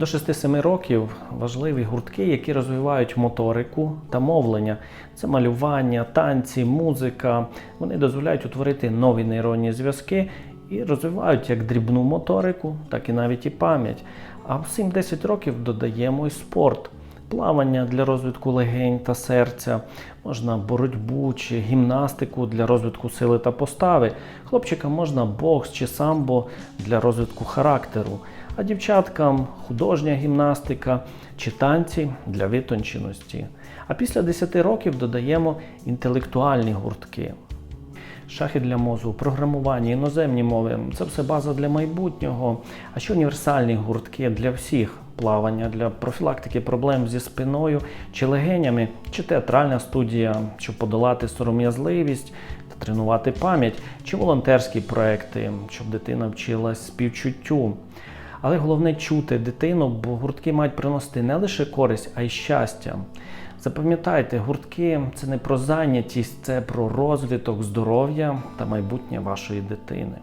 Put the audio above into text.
До 6-7 років важливі гуртки, які розвивають моторику та мовлення. Це малювання, танці, музика. Вони дозволяють утворити нові нейронні зв'язки і розвивають як дрібну моторику, так і навіть і пам'ять. А в 7-10 років додаємо і спорт. Плавання для розвитку легень та серця, можна боротьбу чи гімнастику для розвитку сили та постави. Хлопчикам можна бокс чи самбо для розвитку характеру, а дівчаткам художня гімнастика чи танці для витонченості. А після 10 років додаємо інтелектуальні гуртки. Шахи для мозку, програмування, іноземні мови це все база для майбутнього. А ще універсальні гуртки для всіх плавання для профілактики проблем зі спиною чи легенями, чи театральна студія, щоб подолати сором'язливість та тренувати пам'ять, чи волонтерські проекти, щоб дитина вчилась співчуттю. Але головне чути дитину, бо гуртки мають приносити не лише користь, а й щастя. Запам'ятайте, гуртки це не про зайнятість, це про розвиток здоров'я та майбутнє вашої дитини.